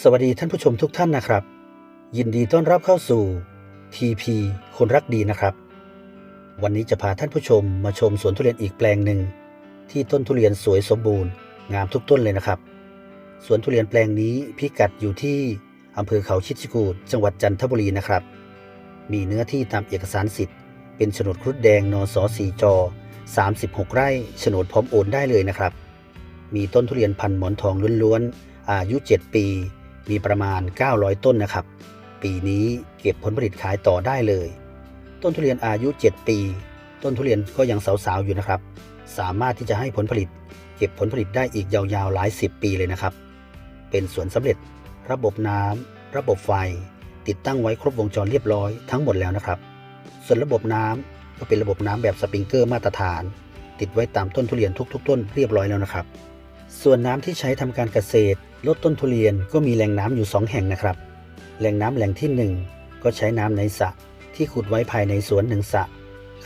สวัสดีท่านผู้ชมทุกท่านนะครับ ยินดีต้อนรับเข้าสู่ TP คนรักดีนะครับ วันนี้จะพาท่านผู้ชมมาชมสวนทุเรียนอีกแปลงหนึ่ง ที่ต้นทุเรียนสวยสมบูรณ์งามทุกต้นเลยนะครับสวนทุเรียนแปลงนี้พิกัดอยู่ที่อำเภอเขาชิดชกูดจังหวัดจันทบุรีนะครับ มีเนื้อที่ตามเอกสารสิทธิ์ เป็นโฉนดครุฑแดงนสสีจอ36 ไร่โฉนดพร้อมโอนได้เลยนะครับ มีต้นทุเรียนพันหมอนทองล้วนๆอายุ 7 ปี มีประมาณ 900 ต้นนะครับ ปีนี้เก็บผลผลิตขายต่อได้เลย ต้นทุเรียนอายุ 7 ปี ต้นทุเรียนก็ยังสาวๆอยู่นะครับ สามารถที่จะให้ผลผลิต เก็บผลผลิตได้อีกยาวๆหลาย 10 ปีเลยนะครับ เป็นสวนสำเร็จ ระบบน้ำระบบไฟ ติดตั้งไว้ครบวงจรเรียบร้อยทั้งหมดแล้วนะครับ ส่วนระบบน้ำก็เป็นระบบน้ำแบบสปริงเกอร์มาตรฐาน ติดไว้ตามต้นทุเรียนทุก ๆ ต้นเรียบร้อยแล้วนะครับ ส่วนน้ำที่ใช้ทำการเกษตร ลดต้นทุเรียนก็มีแหล่งน้ำอยู่ 2 แห่งนะครับ แหล่งน้ำแหล่งที่ 1 ก็ใช้น้ำในสระที่ขุดไว้ภายในสวนหนึ่งสระ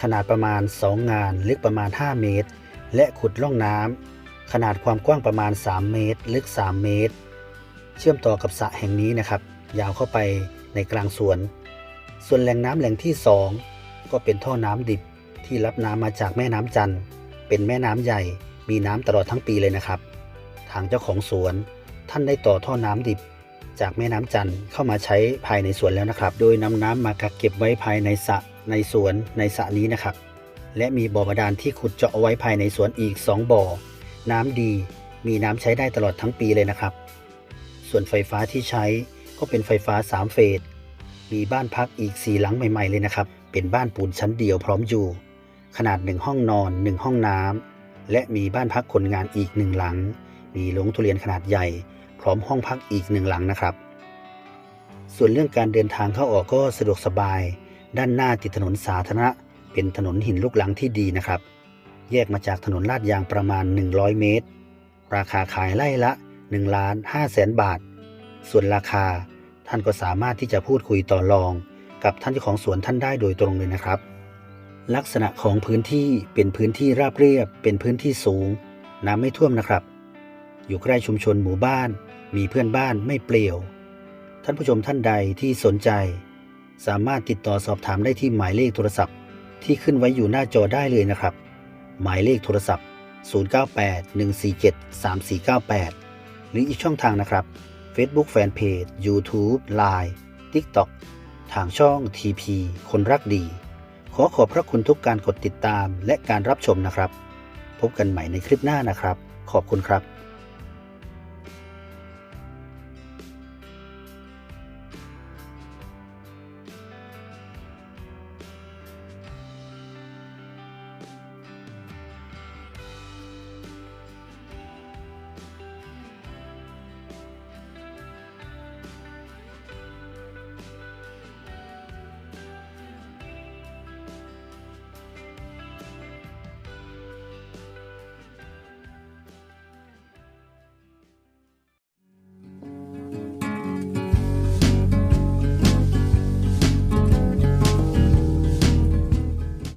ขนาดประมาณ 2 งานลึกประมาณ 5 เมตร และขุดร่องน้ำขนาดความกว้างประมาณ 3 เมตร ลึก 3 เมตร เชื่อมต่อกับสระแห่งนี้นะครับ ยาวเข้าไปในกลางสวน ส่วนแหล่งน้ำแหล่งที่ 2 ก็เป็นท่อน้ำดิบที่รับน้ำมาจากแม่น้ำจันทร์เป็นแม่น้ำใหญ่ มีน้ำตลอดทั้งปีเลยนะครับางเจ้าของสวน ท่านได้ต่อท่อน้ำดิบ จากแม่น้ำจันทร์เข้ามาใช้ภายในสวนแล้วนะครับ โดยนำน้ำมากักเก็บไว้ภายในสระในสวนในสระนี้นะครับ และมีบ่อบาดาลที่ขุดเจาะเอาไว้ภายในสวนอีก 2 บ่อ น้ำดีมีน้ำใช้ได้ตลอดทั้งปีเลยนะครับ ส่วนไฟฟ้าที่ใช้ก็เป็นไฟฟ้า 3 เฟส มีบ้านพักอีก 4 หลังใหม่ ๆ เลยนะครับ เป็นบ้านปูนชั้นเดียวพร้อมอยู่ ขนาด 1 ห้องนอน 1 ห้องน้ำและมีบ้านพักคนงานอีกหนึ่งหลัง มีโรงทุเรียนขนาดใหญ่ พร้อมห้องพักอีกหนึ่งหลังนะครับ ส่วนเรื่องการเดินทางเข้าออกก็สะดวกสบาย ด้านหน้าติดถนนสาธารณะ เป็นถนนหินลูกหลังที่ดีนะครับ แยกมาจากถนนลาดยางประมาณ 100 เมตร ราคาขายไล่ละ1ล้าน5แสนบาท ส่วนราคาท่านก็สามารถที่จะพูดคุยต่อรอง กับท่านเจ้าของสวนท่านได้โดยตรงเลยนะครับ ลักษณะของพื้นที่เป็นพื้นที่ราบเรียบ เป็นพื้นที่สูง น้ำไม่ท่วมนะครับ อยู่ใกล้ชุมชนหมู่บ้าน มีเพื่อนบ้านไม่เปลี่ยว ท่านผู้ชมท่านใดที่สนใจ สามารถติดต่อสอบถามได้ที่หมายเลขโทรศัพท์ ที่ขึ้นไว้อยู่หน้าจอได้เลยนะครับ หมายเลขโทรศัพท์ 0981473498 หรืออีกช่องทางนะครับ Facebook Fanpage YouTube Line TikTok ทางช่อง TP คนรักดี ขอขอบพระคุณทุกการกดติดตามและการรับชมนะครับ พบกันใหม่ในคลิปหน้านะครับ ขอบคุณครับ